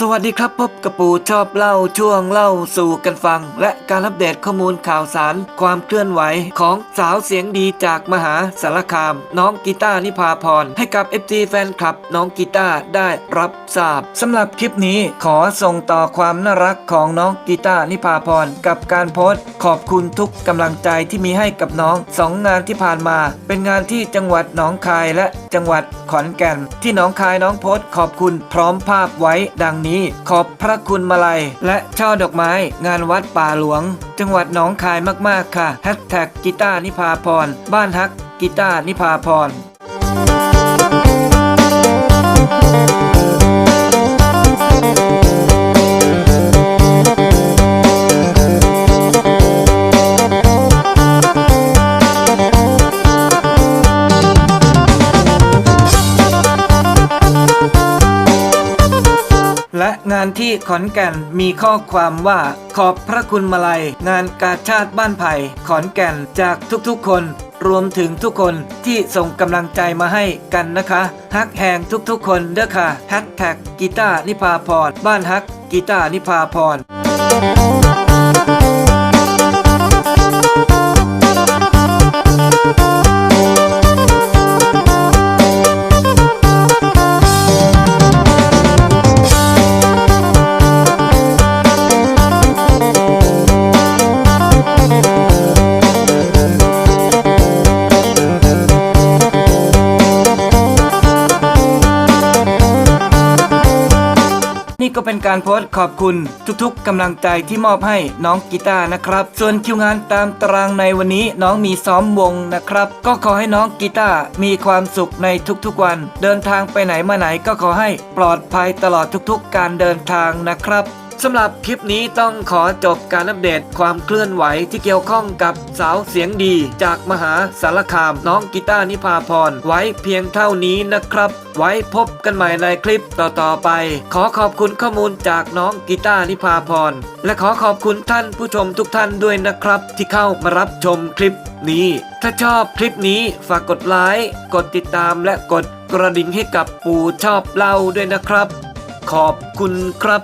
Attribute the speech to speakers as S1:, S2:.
S1: สวัสดีครับพบกับปู่ชอบเล่าช่วงเล่าสู่กันฟัง และการอัปเดตข้อมูลข่าวสาร ความเคลื่อนไหวของสาวเสียงดีจากมหาสารคาม น้องกีตาร์นิพาพร ให้กับ FT แฟนคลับ น้องกีตาร์ได้รับทราบสำหรับคลิปนี้ขอส่งต่อความน่ารักของน้องกีตาร์นิพาพร กับการโพสต์ ขอบคุณทุกกำลังใจที่มีให้กับน้องสองงานที่ผ่านมา เป็นงานที่จังหวัดหนองคายและจังหวัดขอนแก่น ที่หนองคายน้องโพสต์ ขอบคุณพร้อมภาพไว้ดังนี้ขอบพระคุณมาลัย และช่อดอกไม้ งานวัดป่าหลวง จังหวัดหนองคายมากๆค่ะแฮชแท็กกีตาร์นิพาพร บ้านฮักกีตาร์นิพาพร และงานที่ขอนแก่นมีข้อความว่าขอบพระคุณมาลัย งานกาชาติบ้านไผ่ขอนแก่นจากทุกๆคนรวมถึงทุกคนที่ส่งกำลังใจมาให้กันนะคะฮักแหงทุกๆคนเด้อค่ะแฮชแท็กกีตาร์นิพาพรบ้านฮักกีตาร์นิพาพร นี่ก็เป็นการโพสต์ขอบคุณทุกๆกำลังใจที่มอบให้น้องกีตาร์นะครับ ส่วนคิวงานตามตารางในวันนี้น้องมีซ้อมวงนะครับ ก็ขอให้น้องกีตาร์มีความสุขในทุกๆวัน เดินทางไปไหนมาไหนก็ขอให้ปลอดภัยตลอดทุกๆ การเดินทางนะครับ สำหรับคลิปนี้ต้องขอจบการอัปเดตความเคลื่อนไหวที่เกี่ยวข้องกับสาวเสียงดี จากมหาสารคามน้องกีตาร์นิพาพร ไว้เพียงเท่านี้นะครับ ไว้พบกันใหม่ในคลิปต่อๆไป ขอขอบคุณข้อมูลจากน้องกีตาร์นิพาพร และขอขอบคุณท่านผู้ชมทุกท่านด้วยนะครับ ที่เข้ามารับชมคลิปนี้ ถ้าชอบคลิปนี้ฝากกดไลค์กดติดตามและกดกระดิ่งให้กับปู่ชอบเล่าด้วยนะครับ ขอบคุณครับ